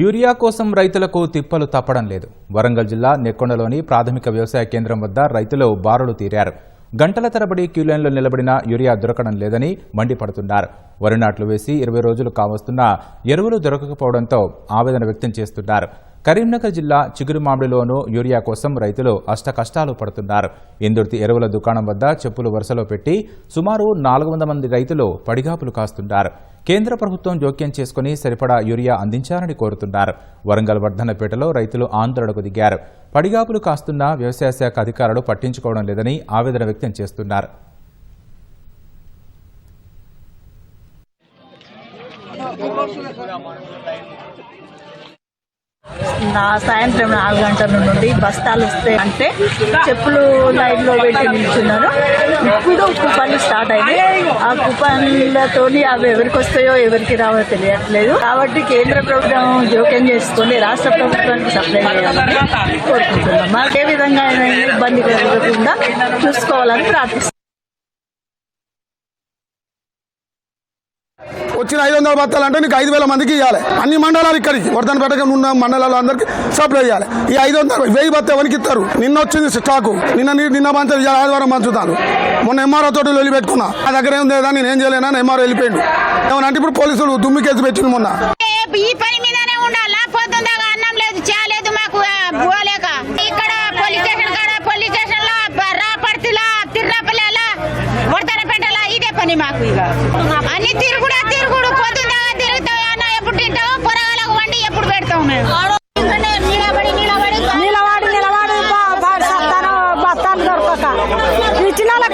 Urea కోసం రైతులకు తిప్పలు తప్పడం లేదు. వరంగల్ జిల్లా నెక్కొండలోని ప్రాథమిక వ్యవసాయ కేంద్రం వద్ద రైతులు బారులు తీరారు. గంటల తరబడి క్యూలైన్లో నిలబడిన యూరియా దొరకడం లేదని మండిపడుతున్నారు. వరి నాట్లు వేసి ఇరవై రోజులు కావస్తున్నా ఎరువులు దొరకకపోవడంతో ఆవేదన వ్యక్తం చేస్తున్నారు. కరీంనగర్ జిల్లా చిగురుమామిడిలోనూ యూరియా కోసం రైతులు అష్ట కష్టాలు పడుతున్నారు. ఇందుర్తి ఎరువుల దుకాణం వద్ద చెప్పులు వరుసలో పెట్టి సుమారు నాలుగు వందల మంది రైతులు పడిగాపులు కాస్తున్నారు. కేంద్ర ప్రభుత్వం జోక్యం చేసుకుని సరిపడా యూరియా అందించాలని కోరుతున్నారు. వరంగల్ వర్ధన్నపేటలో రైతులు ఆందోళనకు దిగారు. పడిగాపులు కాస్తున్న వ్యవసాయ శాఖ అధికారులు పట్టించుకోవడం లేదని ఆవేదన వ్యక్తం చేస్తున్నారు. నా సాయంత్రం నాలుగు గంటల నుండి బస్తాలు వస్తాయి అంటే చెప్పులు లైన్లో పెట్టి నిల్చున్నారు. ఇప్పుడు కుపన్లు స్టార్ట్ అయింది ఆ కుపన్లతోని అవి ఎవరికి వస్తాయో ఎవరికి రావో తెలియట్లేదు. కాబట్టి కేంద్ర ప్రభుత్వం జోక్యం చేసుకుని రాష్ట్ర ప్రభుత్వానికి సప్లై చేయాలని కోరుకుంటున్నాం. మాకు ఏ విధంగా ఇబ్బంది కలగకుండా చూసుకోవాలని ప్రార్థిస్తున్నాం. వచ్చిన ఐదు వందల బత్తాలు అంటే నీకు ఐదు వేల మందికి ఇవ్వాలి అన్ని మండలాలు ఇక్కడికి. వర్ధనపేటకి ఉన్న మండలాలు అందరికి సప్లై చేయాలి. ఈ ఐదు వందల వెయ్యి బత్త ఎవరికి ఇస్తారు? నిన్న వచ్చింది స్టాకు. నిన్న నీ- నిన్న పంచారు. ఇవాళ ఆదివారం పంచుతాను. మొన్న ఎంఆర్ఓ తోటి వెళ్ళి పెట్టుకున్నా. నా దగ్గర ఏం లేదా? నేను ఏం చేయలేనా? ఎంఆర్ఓ వెళ్ళిపోయిండు. ఏమన్నా అంటే ఇప్పుడు పోలీసులు దుమ్మి కేసు పెట్టింది మొన్న. ఈ పని మీదనే ఉండాలా? పొద్దుందాకా అన్నం లేదు చాలేదు మాకు ఆ, పోలేక ఇక్కడ పోలీస్ స్టేషన్ కాడ పోలీస్ స్టేషన్లో బ- రాపర్తిలా తిర్రాపల్లిలా వర్ధనపేటలా ఇదే పని మాకు ఇక. అన్ని తిరుగుడా తిరుగుడు ಬಿಟ್ಟಿನಲ್ಲ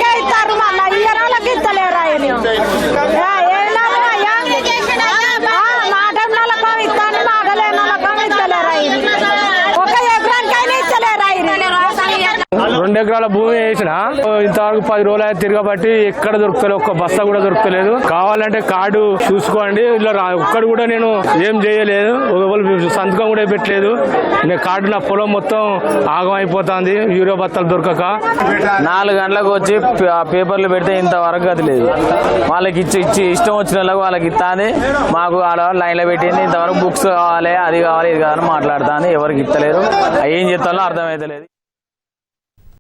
రెండు ఎకరాల భూమి వేసిన ఇంతవరకు పది రోజులు అయితే తిరగబట్టి ఎక్కడ దొరుకుతలేదు ఒక్క బస్తా కూడా దొరుకుతలేదు. కావాలంటే కార్డు చూసుకోండి. ఇలా ఒక్కడు కూడా నేను ఏం చేయలేదు. సంతకం కూడా పెట్టలేదు. నేను కార్డు నా పొలం మొత్తం ఆగం అయిపోతుంది. యూరియా బత్తాలు దొరకక. నాలుగు గంటలకు వచ్చి ఆ పేపర్లు పెడితే ఇంతవరకు అది లేదు. వాళ్ళకి ఇచ్చి ఇచ్చి ఇష్టం వచ్చిన వాళ్ళకి వాళ్ళకి మాకు ఆడ లైన్లో పెట్టింది ఇంతవరకు బుక్స్ కావాలి అది కావాలి ఇది కావాలని మాట్లాడుతుంది. ఎవరికి ఇస్తలేరు ఏం చెప్తాలో అర్థమైతలేదు.